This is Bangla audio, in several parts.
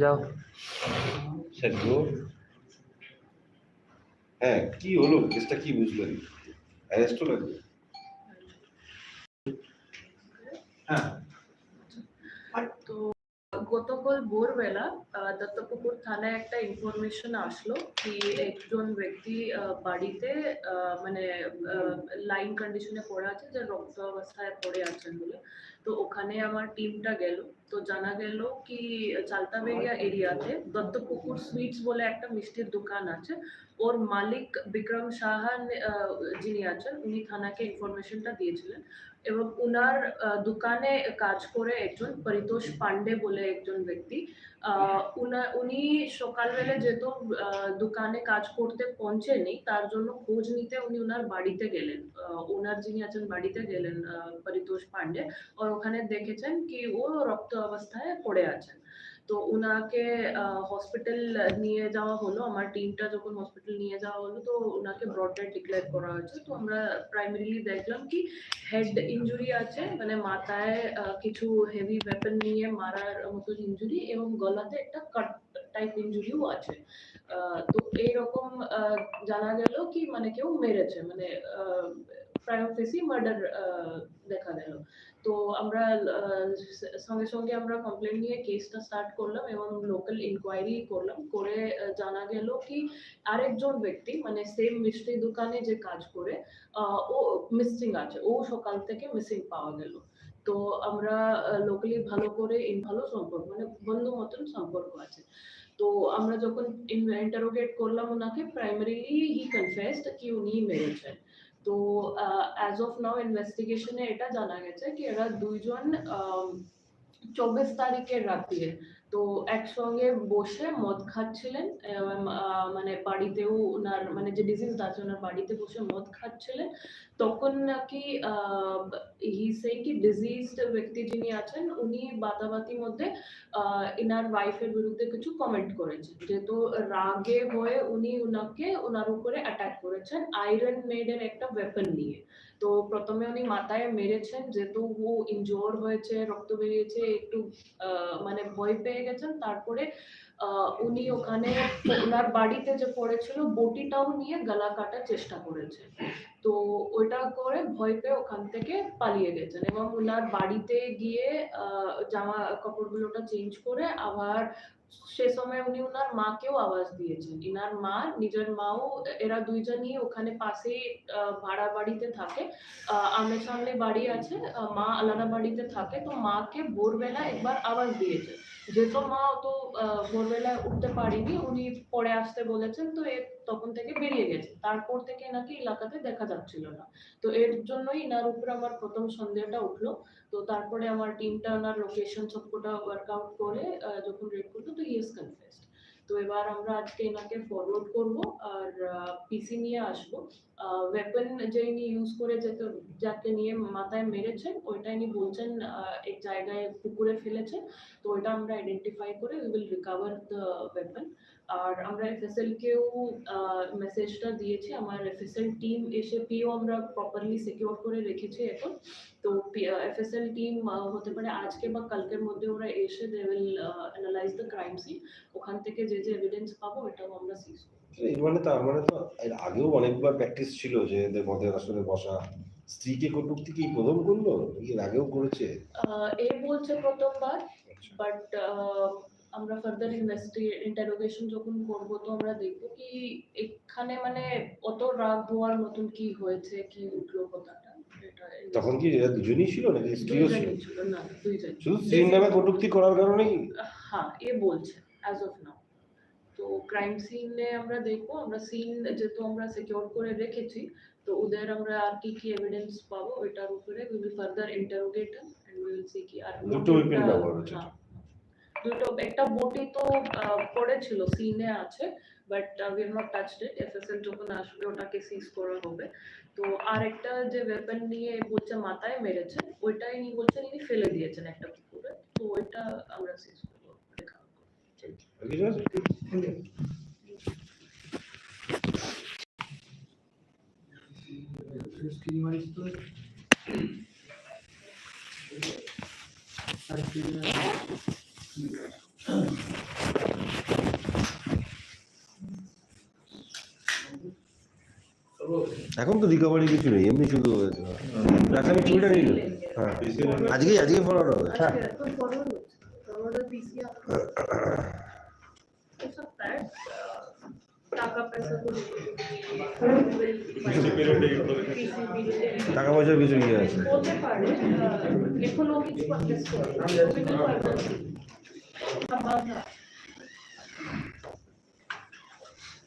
যাও সেদ্ধ হ্যাঁ কি হলো কেসটা কি বুঝলেন অ্যারেস্টও লাগবে হ্যাঁ তো গতকাল ভোরবেলা দত্তপুকুর থানায় একটা ইনফরমেশন আসলো কি একজন ব্যক্তি বাড়িতে মানে লাইন কন্ডিশনে পড়ে আছে যে রক্ত অবস্থায় পড়ে আছেন বলে। তো ওখানে আমার টিমটা গেল। তো জানা গেল কি চালতাবেরিয়া এরিয়াতে দত্তপুকুর সুইটস বলে একটা মিষ্টির দোকান আছে। ওর মালিক বিক্রম সাহা আহ, যিনি আছেন উনি থানাকে ইনফরমেশনটা দিয়েছিলেন। এবং উনার দোকানে কাজ করে একজন পরিতোষ পান্ডে বলে একজন ব্যক্তি। উনা- সকালবেলা যেহেতু দোকানে কাজ করতে পৌঁছেনি, তার জন্য খোঁজ নিতে উনি উনার বাড়িতে গেলেন। ওনার যিনি আছেন বাড়িতে গেলেন পরিতোষ পান্ডে আর ওখানে দেখেছেন কি ও রক্ত অবস্থায় পড়ে আছেন। তো উনাকে হসপিটাল নিয়ে যাওয়া হলো। আমার টিমটা যখন হসপিটাল নিয়ে যাওয়া হলো, তো ওনাকে ব্রড ডেড ডিক্লেয়ার করা হয়েছে। তো আমরা প্রাইমারিলি দেখলাম কি হেড ইনজুরি আছে মানে মাথায় কিছু হেভি ওয়েপন নিয়ে মারার মতো ইনজুরি এবং গলাতে একটা কাট টাইপ ইনজুরিও আছে। তো এইরকম জানা গেল কি মানে কেউ মেরেছে। মানে প্রায়োফেসি মার্ডার দেখা গেল। তো আমরা সঙ্গে সঙ্গে আমরা কমপ্লেন নিয়ে কেসটা স্টার্ট করলাম এবং লোকাল ইনকোয়ারি করলাম। করে জানা গেল কি আরেকজন ব্যক্তি মানে সেম মিষ্টি দোকানে যে কাজ করে ও মিসিং আছে। ও সকাল থেকে মিসিং পাওয়া গেল। তো আমরা লোকালি ভালো করে ভালো সম্পর্ক মানে বন্ধু মতন সম্পর্ক আছে। তো আমরা যখন ইন্টারোগেট করলাম ওনাকে প্রাইমারিলি হি কনফেসড কি উনি মেরেছেন। তো অ্যাজ অফ নাও ইনভেস্টিগেশনে এটা জানা গেছে কি এরা দুইজন চব্বিশ তারিখের রাত্রিরে তো একসঙ্গে বসে মদ খাচ্ছিলেন মানে বাড়িতেও ওনার মানে যে ডিজিজ আছে ওনার বাড়িতে বসে মদ খাচ্ছিলেন। তখন নাকি হি সেই কি ডিজিজড ব্যক্তি যিনি আছেন, উনি বাতাবাতির মধ্যে ইনার ওয়াইফের বিরুদ্ধে কিছু কমেন্ট করেছেন। যেহেতু রাগে হয়ে উনি উনাকে ওনার উপরে অ্যাটাক করেছেন আয়রন মেডের একটা ওয়েপন নিয়ে। তো প্রথমে উনি মাথায় মেরেছেন, যেহেতু ও ইনজোর হয়েছে, রক্ত বেরিয়েছে, একটু মানে ভয় পেয়ে গেছেন, তারপরে উনি ওখানে ওনার বাড়িতে যে পড়েছিল, বটিটাও নিয়ে গলা কাটার চেষ্টা করেছেন তো ওইটা করে ভয় পেয়ে ওখান থেকে পালিয়ে গেছেন এবং ওনার বাড়িতে গিয়ে জামা কাপড়গুলোটা চেঞ্জ করে আবার সে সময় উনি ওনার মাকেও আওয়াজ দিয়েছেন। ইনার মা নিজের মাও এরা দুইজনই ওখানে পাশেই ভাড়া বাড়িতে থাকে। আমনে সামনে বাড়ি আছে মা আলাদা বাড়িতে থাকে। তো মাকে ভোরবেলা একবার আওয়াজ দিয়েছে। যেহেতু মা অত আহ, ভোরবেলায় উঠতে পারেনি উনি পরে আসতে বলেছেন। তো এ তখন থেকে বেরিয়ে গেছে। তারপর থেকে নাকি এলাকাতে দেখা যাচ্ছিল না। তো এর জন্যই এনার উপরে আমার প্রথম সন্দেহটা উঠল। তো তারপরে আমার টিমটা ওনার লোকেশন সবকটা ওয়ার্কআউট করে যখন রেড করল, তো ইয়েস কনফেস্ট তো এবার আমরা আজকে এনাকে ফরওয়ার্ড করব। আর পিসি নিয়ে আসব। ওয়েপন যে ইনি ইউজ করে যেতে, যাকে নিয়ে মাথায় মেরেছেন ওইটা ইনি বলছেন এক জায়গায় পুকুরে ফেলেছেন। তো ওইটা আমরা আইডেন্টিফাই করে we will recover the weapon আর আমরা এফএসএল কেও মেসেজটা দিয়েছি। আমার এফএসএল টিম এসে পিও আমরা প্রপারলি সিকিউর করে রেখেছি এখন। তো এফএসএল টিম হতে পারে আজকে বা কালকের মধ্যে ওরা এসে they will analyse the crime scene ওখান থেকে যে যে এভিডেন্স পাবো এটাও আমরা সিজ করব। মানে তার মানে তো এর আগেও অনেকবার প্র্যাকটিস ছিল যে এদের মদের আসলে বসা। স্ত্রীকে কটূক্তি কি প্রথম করল? এর আগেও করেছে? এ বলছে প্রথমবার আচ্ছা। বাট আমরা ফার্দার ইন্টারোগেশন যখন করব তো আমরা দেখব কি এখানে মানে অত রাগ হওয়ার মতন কি হয়েছে কি উঠল কথাটা এটা তখন কি এরা দুজনেই ছিল নাকি স্ত্রীও ছিল? না দুইজন। শুধু স্ত্রীর নামে কটূক্তি করার কারণেই? হ্যাঁ এ বলছে অ্যাজ অফ নাও তো ক্রাইম সিনে আমরা দেখব আমরা সিন যেহেতু আমরা সিকিউর করে রেখেছি তো ওদের আমরা আর কি কি এভিডেন্স পাবো ওইটার উপরে we will further interrogate and we will see কি আর দুটো weapon ব্যবহার হচ্ছে। হ্যাঁ, দুটো একটা বটি তো পড়েছিল সিনে আছে but we have not touched it FSL যখন আসবে ওটাকে সিজ করা হবে তো আর একটা যে ওয়েপন নিয়ে বলছে মাথায় মেরেছেন ওইটাই ইনি বলছেন ইনি ফেলে দিয়েছেন একটা পুকুরে তো ওইটা আমরা শেষ করব দেখা আর কিছু আছে এখন তো রিকভারি কিছু নেই এমনি শুধু আমি চুলটা নিল হ্যাঁ। আজকে আজকে ফলো হবে হ্যাঁ। টাকা পয়সার কিছু ইয়ে আছে।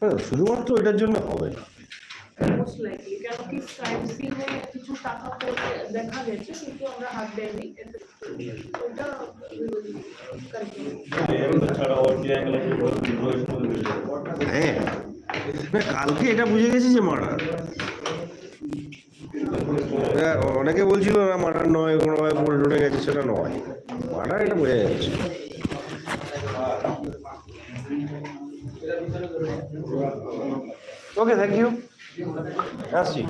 হ্যাঁ, শুধুমাত্র এটার জন্য হবে না। কিছু টাকা দেখা গেছে, কিন্তু আমরা হাত দেয়নি। এতে হ্যাঁ কালকে এটা বুঝে গেছি যে মার্ডার অনেকে বলছিল না মার্ডার নয়, কোনোভাবে পড়ে টড়ে গেছে, সেটা নয়। মার্ডার এটা বোঝা যাচ্ছে। ওকে থ্যাংক ইউ আসছি।